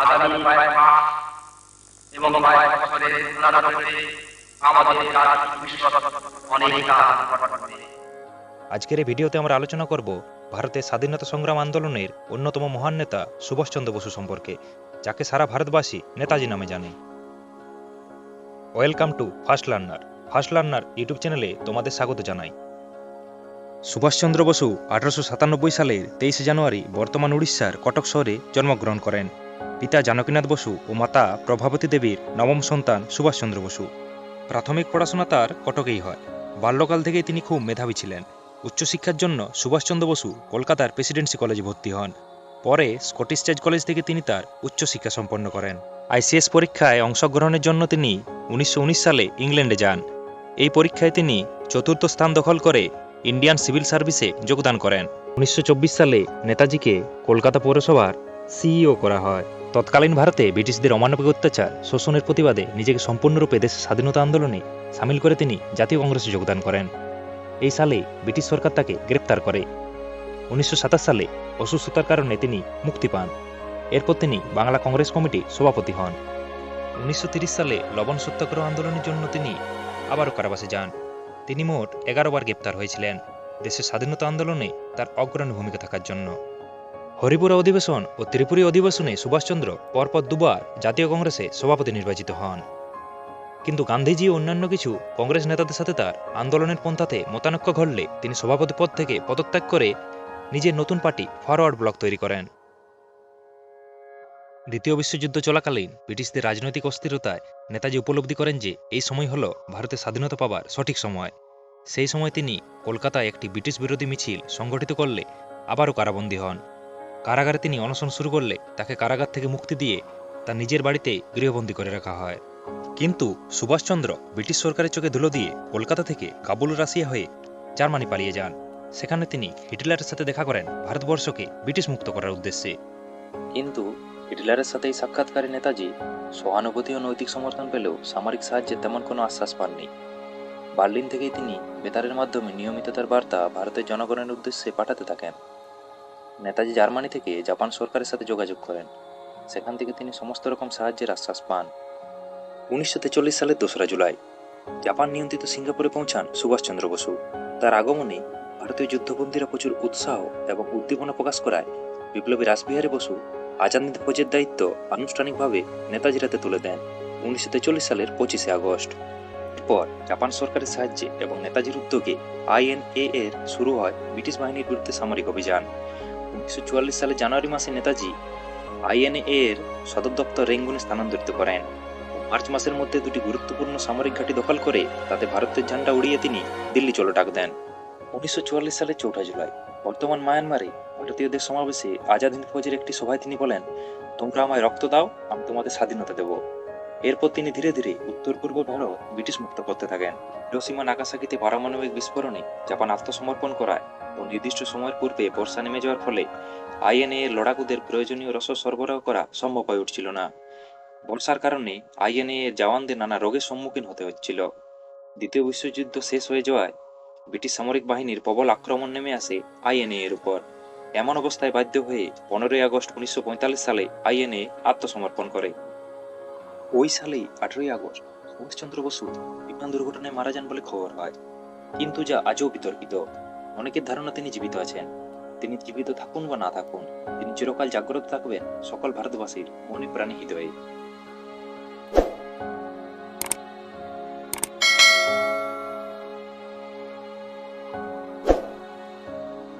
আগামী মাস এবং বছরের আমাদের অনেক কাজ ঘটবে আজকের এই ভিডিওতে আমরা আলোচনা করব ভারতের স্বাধীনতা সংগ্রাম আন্দোলনের অন্যতম মহান নেতা সুভাষচন্দ্র বসু সম্পর্কে, যাকে সারা ভারতবাসী নেতাজি নামে জানে। Welcome to first learner. First learner YouTube চ্যানেলে তোমাদের স্বাগত জানাই। সুভাষচন্দ্র বসু আঠারোশো সাতানব্বই সালের তেইশে জানুয়ারি বর্তমান উড়িষ্যার কটক শহরে জন্মগ্রহণ করেন। পিতা জানকীনাথ বসু ও মাতা প্রভাবতী দেবীর নবম সন্তান সুভাষচন্দ্র বসু। প্রাথমিক পড়াশোনা তার কটকেই হয়। বাল্যকাল থেকেই তিনি খুব মেধাবী ছিলেন। উচ্চশিক্ষার জন্য সুভাষচন্দ্র বসু কলকাতার প্রেসিডেন্সি কলেজে ভর্তি হন। পরে স্কটিশ চার্চ কলেজ থেকে তিনি তার উচ্চশিক্ষা সম্পন্ন করেন। আইসিএস পরীক্ষায় অংশগ্রহণের জন্য তিনি উনিশশো উনিশ সালে ইংল্যান্ডে যান। এই পরীক্ষায় তিনি চতুর্থ স্থান দখল করে ইন্ডিয়ান সিভিল সার্ভিসে যোগদান করেন। উনিশশো চব্বিশ সালে নেতাজিকে কলকাতা পৌরসভার সিইও করা হয়। তৎকালীন ভারতে ব্রিটিশদের অমানবিক অত্যাচার, শোষণের প্রতিবাদে নিজেকে সম্পূর্ণরূপে দেশের স্বাধীনতা আন্দোলনে সামিল করে তিনি জাতীয় কংগ্রেসে যোগদান করেন। এই সালে ব্রিটিশ সরকার তাকে গ্রেপ্তার করে। উনিশশো সাতাশ সালে অসুস্থতার কারণে তিনি মুক্তি পান। এরপর তিনি বাংলা কংগ্রেস কমিটির সভাপতি হন। উনিশশো সালে লবণ সত্যাগ্রহ আন্দোলনের জন্য তিনি আবারও কারাবাসে যান। তিনি মোট এগারো বার গ্রেপ্তার হয়েছিলেন। দেশের স্বাধীনতা আন্দোলনে তার অগ্রণী ভূমিকা থাকার জন্য। হরিপুরা অধিবেশন ও ত্রিপুরী অধিবেশনে সুভাষচন্দ্র, পরপর দুবার জাতীয় কংগ্রেসে সভাপতি নির্বাচিত হন। কিন্তু গান্ধীজি ও অন্যান্য কিছু কংগ্রেস নেতাদের সাথে তার আন্দোলনের পন্থাতে মতানৈক্য ঘটলে তিনি সভাপতি পদ থেকে পদত্যাগ করে নিজের নতুন পার্টি ফরওয়ার্ড ব্লক তৈরি করেন। দ্বিতীয় বিশ্বযুদ্ধ চলাকালীন ব্রিটিশদের রাজনৈতিক অস্থিরতায় নেতাজি উপলব্ধি করেন যে এই সময় হল ভারতের স্বাধীনতা পাবার সঠিক সময়। সেই সময় তিনি কলকাতায় একটি ব্রিটিশ বিরোধী মিছিল সংগঠিত করলে আবারও কারাবন্দী হন। কারাগারে তিনি অনশন শুরু করলে তাকে কারাগার থেকে মুক্তি দিয়ে তার নিজের বাড়িতে গৃহবন্দী করে রাখা হয়। কিন্তু সুভাষচন্দ্র ব্রিটিশ সরকারের চোখে ধুলো দিয়ে কলকাতা থেকে কাবুল রাশিয়া হয়ে জার্মানি পালিয়ে যান। সেখানে তিনি হিটলারের সাথে দেখা করেন ভারতবর্ষকে ব্রিটিশ মুক্ত করার উদ্দেশ্যে। কিন্তু হিটলারের সাথে এই সাক্ষাৎকারী নেতাজি সহানুভূতি ও নৈতিক সমর্থন পেলেও সামরিক সাহায্যে তেমন কোনো আশ্বাস পাননি। বার্লিন থেকেই তিনি বেতারের মাধ্যমে নিয়মিত তার বার্তা ভারতের জনগণের উদ্দেশ্যে পাঠাতে থাকেন। নেতাজি জার্মানি থেকে জাপান সরকারের সাথে যোগাযোগ করেন। সেখান থেকে তিনি সমস্ত রকম সাহায্যের আশ্বাস পান। উনিশশো সালের দোসরা জুলাই, জাপান নিয়ন্ত্রিত সিঙ্গাপুরে পৌঁছান সুভাষচন্দ্র বসু। তার আগমনে ভারতীয় যুদ্ধবন্দীরা প্রচুর উৎসাহ এবং উদ্দীপনা প্রকাশ করায় বিপ্লবী রাসবিহারী বসু আজাদ ফৌজের দায়িত্ব আনুষ্ঠানিকভাবে নেতাজির হাতে তুলে দেন উনিশশো তেচল্লিশ সালের পঁচিশে আগস্ট। এরপর জাপান সরকারের সাহায্যে এবং নেতাজির উদ্যোগে আইএনএ এর শুরু হয় ব্রিটিশ বাহিনীর বিরুদ্ধে সামরিক অভিযান। উনিশশো সালের জানুয়ারি মাসে নেতাজি আইএনএ এর সদর দপ্তর রেঙ্গুনে স্থানান্তরিত করেন। মার্চ মাসের মধ্যে দুটি গুরুত্বপূর্ণ সামরিক ঘাঁটি দখল করে তাতে ভারতের ঝান্ডা উড়িয়ে তিনি দিল্লি চলে ডাক দেন। উনিশশো সালের চৌঠা জুলাই, বর্তমান মায়ানমারে ভারতীয়দের সমাবেশে আজাদ হিন্দ ফৌজের একটি সভায় তিনি বলেন, তোমরা আমায় রক্ত দাও, আমি তোমাদের স্বাধীনতা দেব। এরপর তিনি ধীরে ধীরে উত্তর পূর্ব ভারত ব্রিটিশ মুক্ত করতে থাকেন। হিরোসীমা নাগাসাকিতে পারমাণবিক বিস্ফোরণে জাপান আত্মসমর্পণ করায় ও নির্দিষ্ট সময়ের পূর্বে বর্ষা নেমে যাওয়ার ফলে আইএনএ এর লড়াকুদের প্রয়োজনীয় রসদ সরবরাহ করা সম্ভব হয়ে উঠছিল না। বর্ষার কারণে আইএনএ এর জওয়ানদের নানা রোগের সম্মুখীন হতে হচ্ছিল। দ্বিতীয় বিশ্বযুদ্ধ শেষ হয়ে যাওয়ায় ব্রিটিশ সামরিক বাহিনীর প্রবল আক্রমণ নেমে আসে আইএনএ এর উপর। এমন অবস্থায় বাধ্য হয়ে পনেরোই আগস্ট উনিশশো পঁয়তাল্লিশ সালে আইএনএ আত্মসমর্পণ করে। ওই সালেই আঠেরোই আগস্ট সুভাষচন্দ্র বসু বিমান দুর্ঘটনায় মারা যান বলে খবর হয়। কিন্তু যা আজও বিতর্কিত, অনেকের ধারণা তিনি জীবিত আছেন। তিনি জীবিত থাকুন বা না থাকুন, তিনি চিরকাল জাগ্রত থাকবেন সকল ভারতবাসীর মনে প্রাণী হৃদয়ে।